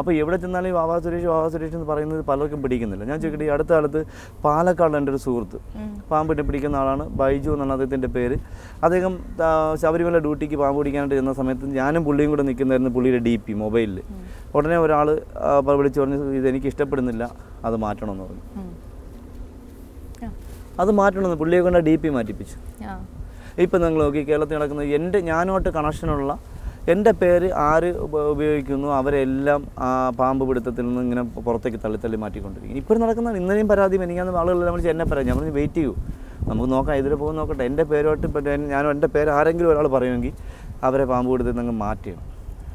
അപ്പോൾ എവിടെ ചെന്നാലും ഈ വാവാ സുരേഷ് വാവാ സുരേഷ് എന്ന് പറയുന്നത് പലർക്കും പിടിക്കുന്നില്ല. ഞാൻ ചോദിക്കട്ടെ ഈ അടുത്ത കാലത്ത് പാലക്കാട് എന്റെ ഒരു സുഹൃത്ത് പാമ്പിട്ട് പിടിക്കുന്ന ആളാണ് ബൈജു എന്നാണ് അദ്ദേഹത്തിന്റെ പേര്. അദ്ദേഹം ശബരിമല ഡ്യൂട്ടിക്ക് പാമ്പ് പിടിക്കാനായിട്ട് ചെന്ന സമയത്ത് ഞാനും പുള്ളിയും കൂടെ നിൽക്കുന്നതായിരുന്നു പുള്ളിയുടെ ഡി പി മൊബൈലിൽ. ഉടനെ ഒരാൾ വിളിച്ചു പറഞ്ഞു ഇതെനിക്ക് ഇഷ്ടപ്പെടുന്നില്ല അത് മാറ്റണമെന്ന് പറഞ്ഞു. അത് മാറ്റണമെന്ന് പുള്ളിയെ കൊണ്ട് ഡി പി മാറ്റിപ്പിച്ചു. ഇപ്പം നിങ്ങൾ നോക്കി കേരളത്തിൽ നടക്കുന്ന എന്റെ ഞാനുമായിട്ട് കണക്ഷനുള്ള എന്റെ പേര് ആര് ഉപയോഗിക്കുന്നു? അവരെല്ലാം ആ പാമ്പ് പിടുത്തത്തിൽ നിന്ന് ഇങ്ങനെ പുറത്തേക്ക് തള്ളി തള്ളി മാറ്റിക്കൊണ്ടിരിക്കും ഇപ്പോൾ നടക്കുന്ന ഇന്നലെയും പരാതി എനിക്കാന്ന് ആളുകളെല്ലാം വിളിച്ച് എന്നെ പറയാം ഞാൻ പറഞ്ഞു വെയിറ്റ് ചെയ്യൂ. നമുക്ക് നോക്കാം ഇതിൽ പോകും നോക്കട്ടെ. എന്റെ പേരുമായിട്ട് ഇപ്പം ഞാൻ എന്റെ പേര് ആരെങ്കിലും ഒരാൾ പറയുമെങ്കിൽ അവരെ പാമ്പ് പിടുത്തത്തിൽ നിന്ന് മാറ്റണം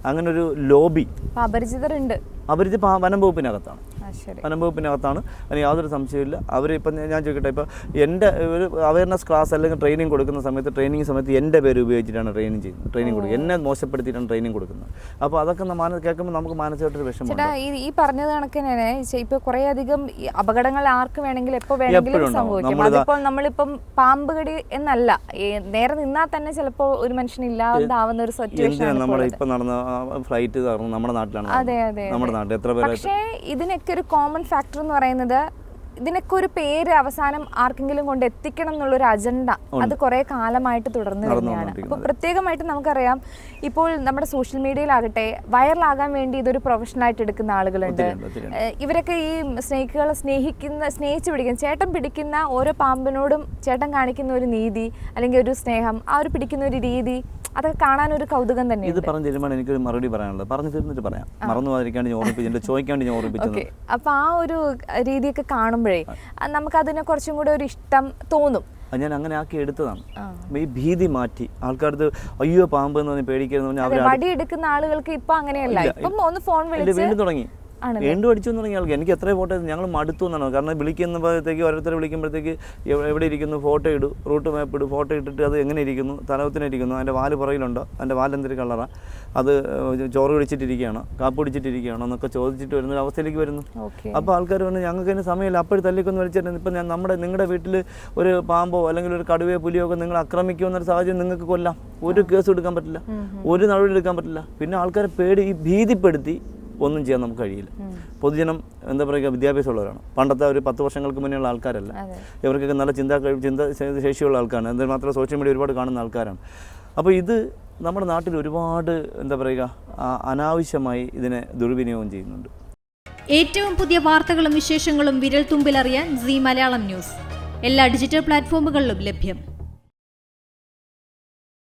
അങ്ങനെ ഒരു ലോബി അപരിചിതരുണ്ട്. അപരിചിത വനം വകുപ്പിനകത്താണ്. ആ ശരി. വനം വകുപ്പിനകത്താണ് അതിന് യാതൊരു സംശയമില്ല അവർ ഇപ്പം ഞാൻ ചോദിക്കട്ടെ ഇപ്പോൾ എന്റെ ഒരു അവയർനെസ് ക്ലാസ് അല്ലെങ്കിൽ ട്രെയിനിങ് കൊടുക്കുന്ന സമയത്ത് ട്രെയിനിങ് സമയത്ത് എന്റെ പേര് ഉപയോഗിച്ചിട്ടാണ് ട്രെയിനിങ് ചെയ്യുന്നത് ട്രെയിനിങ് കൊടുക്കുക. എന്നെ മോശപ്പെടുത്തിയിട്ടാണ് ട്രെയിനിങ് കൊടുക്കുന്നത്. അപ്പോൾ അതൊക്കെ മാന കേൾക്കുമ്പോൾ നമുക്ക് മാനസികമായിട്ടൊരു വിഷമം ഈ പറഞ്ഞത് കണക്ക് തന്നെ ഇപ്പോൾ കുറേയധികം അധികം അപകടങ്ങൾ ആർക്ക് വേണമെങ്കിലും എപ്പോൾ വേണമെങ്കിലും. സംഭവിക്കും. അതിപ്പോൾ നമ്മളിപ്പം പാമ്പ് കടി എന്നല്ല നേരെ നിന്നാൽ തന്നെ ചിലപ്പോൾ ഒരു മനുഷ്യൻ ഇല്ലാതാവുന്ന ഒരു സിറ്റുവേഷൻ നമ്മുടെ ഇപ്പം നടന്ന ഫ്ലൈറ്റ് നമ്മുടെ നാട്ടിലാണ് അതെ, അതെ, നമ്മുടെ നാട്ടിൽ എത്ര പേര് പക്ഷേ ഇതിനൊക്കെ ഒരു കോമൺ ഫാക്ടർ എന്ന് പറയുന്നത് ഇതിനൊക്കെ ഒരു പേര് അവസാനം ആർക്കെങ്കിലും കൊണ്ട് എത്തിക്കണം എന്നുള്ളൊരു അജണ്ട അത് കുറെ കാലമായിട്ട് തുടർന്നു തന്നെയാണ് അപ്പൊ പ്രത്യേകമായിട്ട് നമുക്കറിയാം ഇപ്പോൾ നമ്മുടെ സോഷ്യൽ മീഡിയയിലാകട്ടെ വൈറലാകാൻ വേണ്ടി ഇതൊരു പ്രൊഫഷനായിട്ട് എടുക്കുന്ന ആളുകളുണ്ട്. ഇവരൊക്കെ ഈ സ്നേഹിക്കുകളെ സ്നേഹിക്കുന്ന സ്നേഹിച്ച് പിടിക്കുന്ന ചേട്ടൻ പിടിക്കുന്ന ഓരോ പാമ്പിനോടും ചേട്ടൻ കാണിക്കുന്ന ഒരു നീതി അല്ലെങ്കിൽ ഒരു സ്നേഹം ആ ഒരു പിടിക്കുന്ന ഒരു രീതി അതൊക്കെ കാണാൻ ഒരു കൗതുകം തന്നെ ഇത് പറഞ്ഞു തരുമ്പോൾ എനിക്കൊരു മറുപടി പറയാനുള്ളത്. പറഞ്ഞു തീർന്നിട്ട് പറയാം. മറന്നു പോകാതിരിക്കാണ്ട് ഞാൻ ഓർമ്മിപ്പിച്ചു ചോദിക്കാണ്ട് ഞാൻ ഓർമ്മിപ്പിച്ചു ഓക്കെ. അപ്പൊ ആ ഒരു രീതിയൊക്കെ കാണുമ്പോഴേ നമുക്കതിനെ കുറച്ചും കൂടെ ഒരു ഇഷ്ടം തോന്നും. ഞാൻ അങ്ങനെ ആക്കി എടുത്തതാണ്. ഈ ഭീതി മാറ്റി. ആൾക്കാർക്ക് അയ്യോ പാമ്പ് എന്ന് പറഞ്ഞ് എടുക്കുന്ന ആളുകൾക്ക് ഇപ്പൊ അങ്ങനെയല്ല. ഇപ്പം ഒന്ന് ഫോൺ വിളിച്ച് വീണ്ടും തുടങ്ങി? വീണ്ടും അടിച്ചു എന്ന് തുടങ്ങിയ ആൾക്ക് എനിക്ക് എത്ര ഫോട്ടോ ഞങ്ങൾ മടുത്തു എന്നാണ്. കാരണം വിളിക്കുന്നപ്പോഴത്തേക്ക് ഓരോരുത്തരെ വിളിക്കുമ്പോഴത്തേക്ക് എവ- എവിടെ ഇരിക്കുന്നു ഫോട്ടോ ഇടും റൂട്ട് മാപ്പ് ഇടും ഫോട്ടോ ഇട്ടിട്ട് അത് എങ്ങനെ ഇരിക്കുന്നു തലവത്തിന് ഇരിക്കുന്നു അതിന്റെ വാൽ പുറകിലുണ്ടോ അതിന്റെ വാൽ എന്തൊരു കളറാണ് അത് ചോറ് പിടിച്ചിട്ടിരിക്കുകയാണോ കാപ്പ് പിടിച്ചിട്ടിരിക്കുകയാണോ എന്നൊക്കെ ചോദിച്ചിട്ട് വരുന്ന ഒരു അവസ്ഥയിലേക്ക് വരുന്നു. അപ്പോൾ ആൾക്കാർ പറഞ്ഞു ഞങ്ങൾക്ക് അതിന് സമയമില്ല. അപ്പോഴും തല്ലിക്കൊന്ന് വിളിച്ചിട്ടുണ്ട് ഇപ്പം ഞാൻ നമ്മുടെ നിങ്ങളുടെ വീട്ടിൽ ഒരു പാമ്പോ അല്ലെങ്കിൽ ഒരു കടുവയോ പുലിയോ ഒക്കെ നിങ്ങൾ ആക്രമിക്കുമെന്നൊരു സാഹചര്യം നിങ്ങൾക്ക് കൊല്ലാം. ഒരു കേസ് എടുക്കാൻ പറ്റില്ല. ഒരു നടപടി എടുക്കാൻ പറ്റില്ല. പിന്നെ ആൾക്കാരെ പേടി ഭീതിപ്പെടുത്തി ഒന്നും ചെയ്യാൻ നമുക്ക് കഴിയില്ല. പൊതുജനം എന്താ പറയുക വിദ്യാഭ്യാസമുള്ളവരാണ്. പണ്ടത്തെ ഒരു പത്ത് വർഷങ്ങൾക്ക് മുന്നേയുള്ള ആൾക്കാരല്ല. ഇവർക്കൊക്കെ നല്ല ചിന്താ കഴിവ് ചിന്ത ശേഷിയുള്ള ആൾക്കാരാണ്. എന്നാൽ മാത്രം സോഷ്യൽ മീഡിയ ഒരുപാട് കാണുന്ന ആൾക്കാരാണ്. അപ്പോൾ ഇത് നമ്മുടെ നാട്ടിൽ ഒരുപാട് എന്താ പറയുക അനാവശ്യമായി ഇതിനെ ദുർവിനിയോഗം ചെയ്യുന്നുണ്ട്. ഏറ്റവും പുതിയ വാർത്തകളും വിശേഷങ്ങളും വിരൽ തുമ്പിലറിയാൻ സി മലയാളം ന്യൂസ്. എല്ലാ ഡിജിറ്റൽ പ്ലാറ്റ്ഫോമുകളിലും ലഭ്യം.